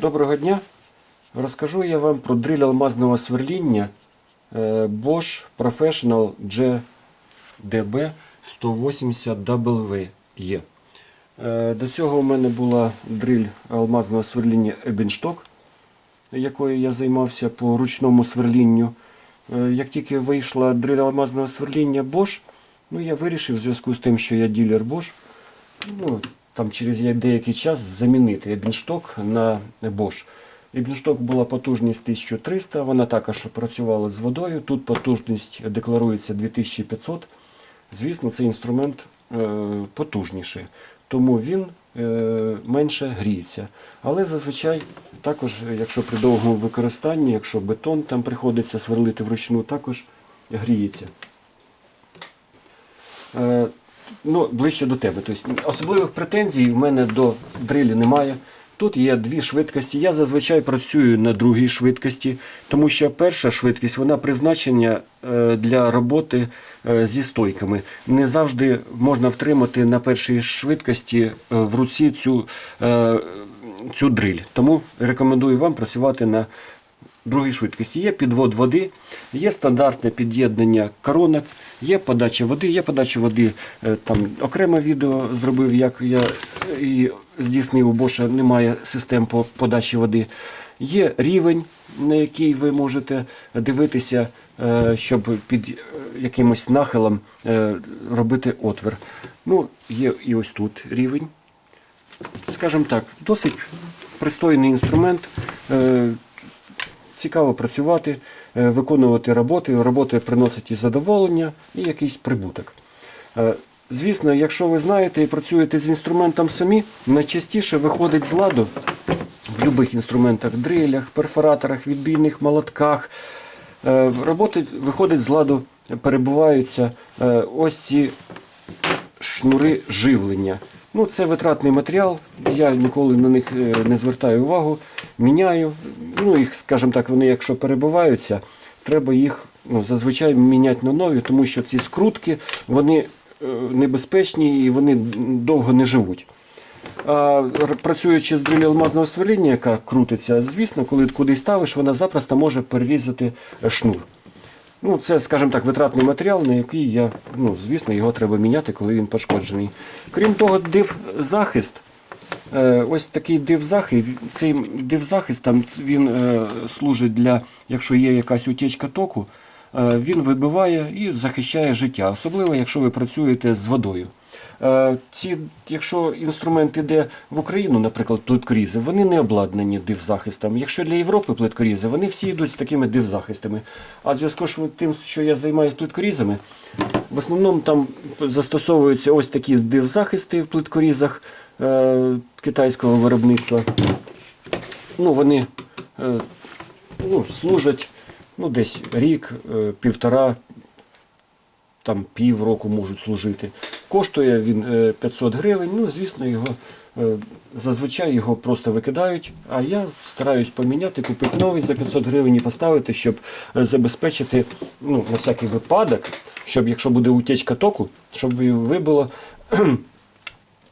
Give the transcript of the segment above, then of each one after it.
Доброго дня. Розкажу я вам про дриль алмазного сверління е, Bosch Professional GDB 180W є. Е, До цього у мене була дриль алмазного сверління Ебеншток, якою я займався по ручному сверлінню. Е, Як тільки вийшла дриль алмазного сверління Bosch, ну, я вирішив в зв'язку з тим, що я ділер Bosch, ну, там через деякий час замінити Ебеншток на Bosch. Ебеншток була потужність 1300, вона також працювала з водою. Тут потужність декларується 2500. Звісно, цей інструмент е, потужніший, тому він е, менше гріється. Але зазвичай також, якщо при довгому використанні, якщо бетон там приходиться сверлити вручну, також гріється. Ну, ближче до тебе. Тобто, особливих претензій в мене до дрилі немає. Тут є дві швидкості. Я зазвичай працюю на другій швидкості, тому що перша швидкість вона призначена е, для роботи е, зі стойками. Не завжди можна втримати на першій швидкості е, в руці цю, цю дриль. Тому рекомендую вам працювати на другій швидкості. Є підвод води, є стандартне під'єднання коронок, є подача води, є подача води. е, Там окреме відео зробив, як я і здійснив у Боша, немає систем по подачі води. Є рівень, на який ви можете дивитися, е, щоб під е, якимось нахилом робити отвір. Ну, є і ось тут рівень скажімо так, досить пристойний інструмент. Цікаво працювати, е, виконувати роботи. Роботи приносять і задоволення, і якийсь прибуток. Е, Звісно, якщо ви знаєте і працюєте з інструментом самі, найчастіше виходить з ладу в будь-яких інструментах, дрилях, перфораторах, відбійних молотках. Е, Роботи виходить з ладу, перебуваються ось ці шнури живлення. Ну, це витратний матеріал, я ніколи на них е, не звертаю увагу, міняю. Ну, їх, скажімо так, вони якщо перебуваються, треба їх ну, зазвичай міняти на нові, тому що ці скрутки вони е, небезпечні і вони довго не живуть. А працюючи з дрилі алмазного сверління, яка крутиться, звісно, коли кудись ставиш, вона запросто може перерізати шнур. Ну, це, скажімо так, витратний матеріал, на який я, ну, звісно, його треба міняти, коли він пошкоджений. Крім того, див-захист. Е, ось такий див-захист. Цей див-захист там він е, служить для, якщо є якась утічка току, е, він вибиває і захищає життя, особливо якщо ви працюєте з водою. Е, Ці, якщо інструмент іде в Україну, наприклад, плиткорізи, вони не обладнані дивзахистом. Якщо для Європи плиткорізи, вони всі йдуть з такими дивзахистами. А в зв'язку з тим, що я займаюся плиткорізами, в основному там застосовуються ось такі дивзахисти в плиткорізах е, китайського виробництва. Ну, вони е, ну, служать ну, десь рік, е, півтора, там пів року можуть служити. Коштує він е, 500 гривень. Ну, звісно, його е, зазвичай його просто викидають. А я стараюсь поміняти, купити новий за 500 гривень і поставити, щоб е, забезпечити ну, на всякий випадок, щоб якщо буде утечка току, щоб її вибило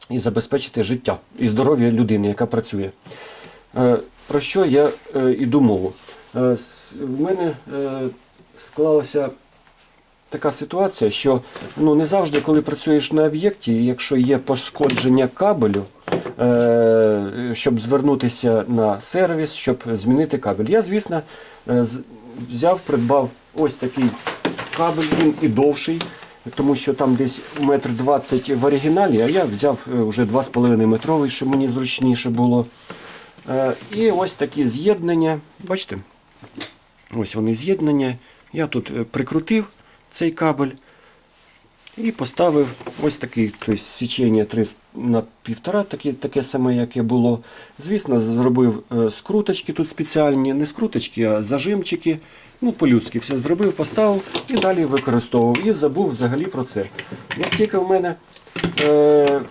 і забезпечити життя і здоров'я людини, яка працює. Е, Про що я е, іду мову? Е, В мене е, склалася така ситуація, що ну, не завжди, коли працюєш на об'єкті, якщо є пошкодження кабелю, е, щоб звернутися на сервіс, щоб змінити кабель. Я, звісно, е, взяв, придбав ось такий кабель, він і довший. Тому що там десь метр двадцять в оригіналі, а я взяв е, вже 2,5 метровий, щоб мені зручніше було. Е, І ось такі з'єднання. Бачите? Ось вони з'єднання. Я тут е, прикрутив цей кабель і поставив ось такий тобто, січення 3 на 1,5, таке, таке саме, яке було. Звісно, зробив е, скруточки тут спеціальні, не скруточки, а зажимчики. Ну, по-людськи все зробив, поставив і далі використовував. І забув взагалі про це. Як тільки в мене е,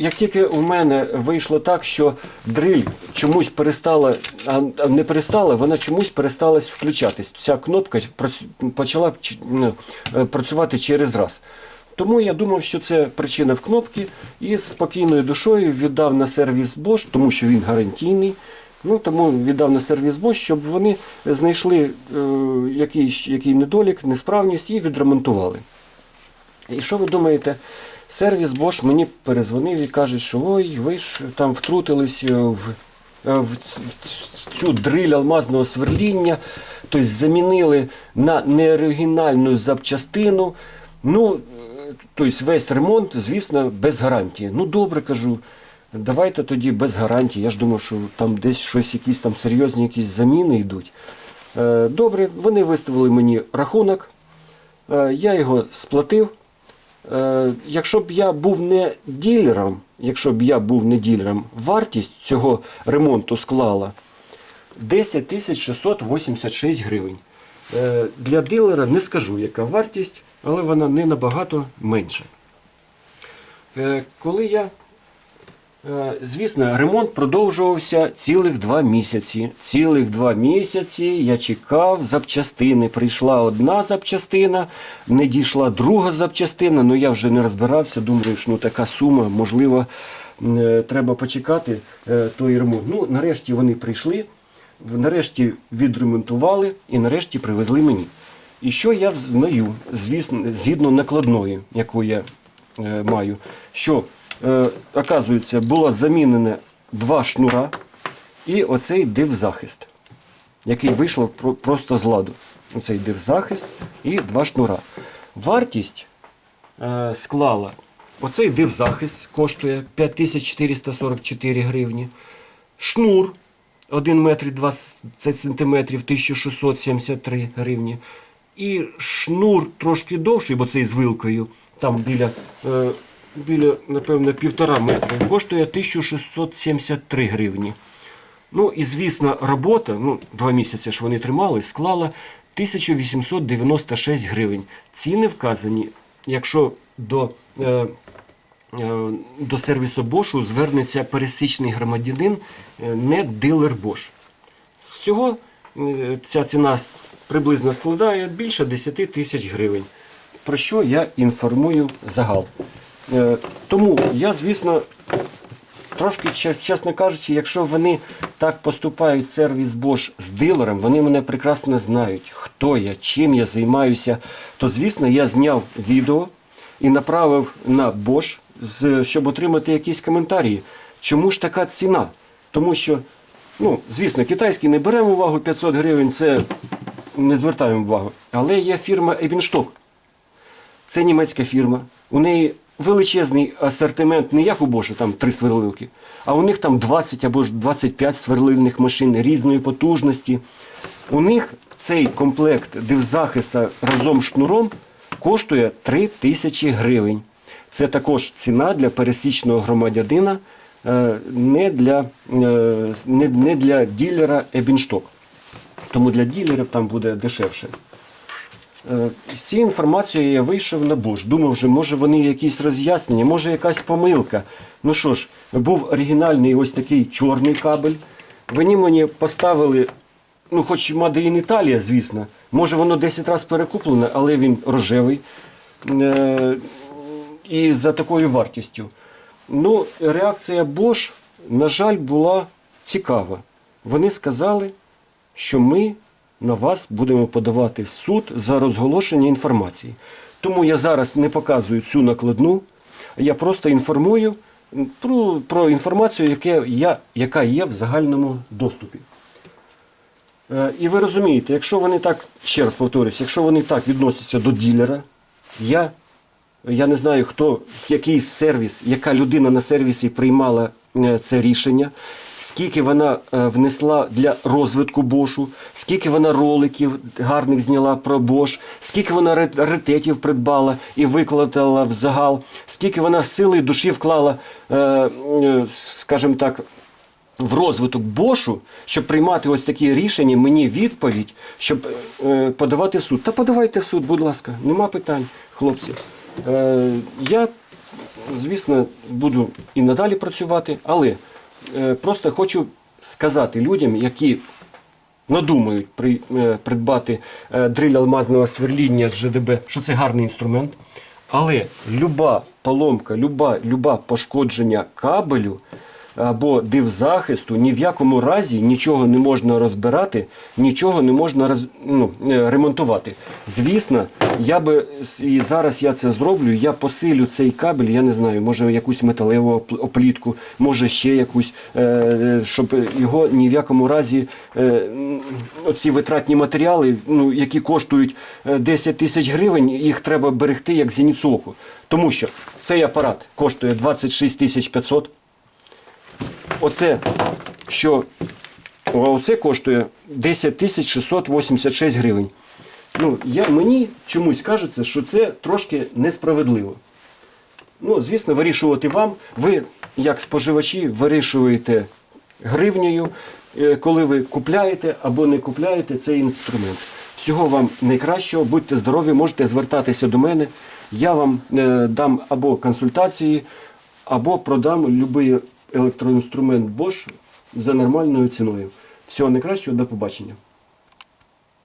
як тільки у мене вийшло так, що дриль чомусь перестала, а не перестала, вона чомусь пересталась включатись. Ця кнопка почала ну, е, працювати через раз. Тому я думав, що це причина в кнопці, і з спокійною душою віддав на сервіс Bosch, тому що він гарантійний. Ну, тому віддав на сервіс Bosch, щоб вони знайшли е, якийсь, який недолік, несправність і відремонтували. І що ви думаєте? Сервіс Bosch мені перезвонив і каже, що ой, ви ж там втрутились е, в, е, в цю дриль алмазного сверління, тобто замінили на неоригінальну запчастину. Ну, е, тобто весь ремонт, звісно, без гарантії. Ну, добре кажу. Давайте тоді без гарантії. Я ж думав, що там десь щось, якісь там серйозні якісь заміни йдуть. Добре, вони виставили мені рахунок. Я його сплатив. Е, Якщо б я був не ділером, якщо б я був не ділером, вартість цього ремонту склала 10 686 гривень. Е, Для дилера не скажу, яка вартість, але вона не набагато менша. Е, Коли я Звісно, ремонт продовжувався цілих два місяці. Цілих два місяці я чекав запчастини. Прийшла одна запчастина, не дійшла друга запчастина, але я вже не розбирався. Думаю, що ну, така сума, можливо, е, треба почекати е, той ремонт. Ну, нарешті вони прийшли, нарешті відремонтували і нарешті привезли мені. І що я знаю, звісно, згідно накладної, яку я е, маю, що е, оказується, було замінене два шнура і оцей дивзахист, який вийшов просто з ладу. Оцей дивзахист і два шнура. Вартість е, склала. Оцей дивзахист коштує 5444 гривні. Шнур 1 метр 20 сантиметрів 1673 гривні. І шнур трошки довший, бо цей з вилкою, там біля, е, біля напевно, півтора метра, коштує 1673 гривні. Ну і звісно, робота, ну, два місяці ж вони тримали, склала 1896 гривень. Ціни вказані, якщо до, е, е, до сервісу Бошу звернеться пересічний громадянин, е, не дилер Бош. Всього е, ця ціна приблизно складає більше 10 тисяч гривень. Про що я інформую загал. Е, Тому я, звісно, Трошки, чесно кажучи, якщо вони так поступають сервіс Bosch з дилером, вони мене прекрасно знають, хто я, чим я займаюся, то звісно я зняв відео і направив на Bosch, щоб отримати якісь коментарі. Чому ж така ціна? Тому що, ну, звісно, китайський не беремо увагу 500 гривень, це не звертаємо увагу. Але є фірма Ебіншток. Це німецька фірма. У неї величезний асортимент, не як у Боша, там три сверлилки, а у них там 20 або ж 25 сверлильних машин різної потужності. У них цей комплект дивзахиста разом з шнуром коштує 3 тисячі гривень. Це також ціна для пересічного громадянина, е, не для, е, не для ділера Ебіншток. Тому для ділерів там буде дешевше. Е, З цією інформацією я вийшов на Bosch. Думав, що може вони якісь роз'яснення, може якась помилка. Ну що ж, був оригінальний ось такий чорний кабель. Вони мені поставили, ну хоч Made in Italia, звісно. Може воно 10 разів перекуплене, але він рожевий. Е, І за такою вартістю. Ну, реакція Bosch, на жаль, була цікава. Вони сказали, що ми на вас будемо подавати суд за розголошення інформації. Тому я зараз не показую цю накладну, я просто інформую про, про інформацію, яке я, яка є в загальному доступі. Е, І ви розумієте, якщо вони так, ще раз повторюсь, якщо вони так відносяться до ділера, я, я не знаю, хто, який сервіс, яка людина на сервісі приймала е, це рішення, скільки вона е, внесла для розвитку Бошу, скільки вона роликів гарних зняла про Бош, скільки вона ре- раритетів придбала і викладала в загал, скільки вона сили і душі вклала, е, е, скажімо так, в розвиток Бошу, щоб приймати ось такі рішення, мені відповідь, щоб подавати в суд. Та подавайте в суд, будь ласка, нема питань, хлопці. Я, звісно, буду і надалі працювати, але просто хочу сказати людям, які надумають е, придбати е, дриль алмазного сверління з ЖДБ, що це гарний інструмент. Але люба поломка, люба, люба пошкодження кабелю або дивзахисту, ні в якому разі нічого не можна розбирати, нічого не можна роз, ну, е, ремонтувати. Звісно, я би і зараз я це зроблю. Я посилю цей кабель, я не знаю, може якусь металеву опл- оплітку, може ще якусь, е, е, щоб його ні в якому разі оці витратні матеріали, ну, які коштують е, 10 тисяч гривень, їх треба берегти як зіницю оку. Тому що цей апарат коштує 26 тисяч 500. Оце, що оце коштує 10 тисяч 686 гривень. Ну, я, мені чомусь кажеться, що це трошки несправедливо. Ну, звісно, вирішувати вам. Ви, як споживачі, вирішуєте гривнею, е, коли ви купляєте або не купляєте цей інструмент. Всього вам найкращого, будьте здорові, можете звертатися до мене. Я вам е, дам або консультації, або продам будь-який електроінструмент Bosch за нормальною ціною. Всього найкращого, до побачення.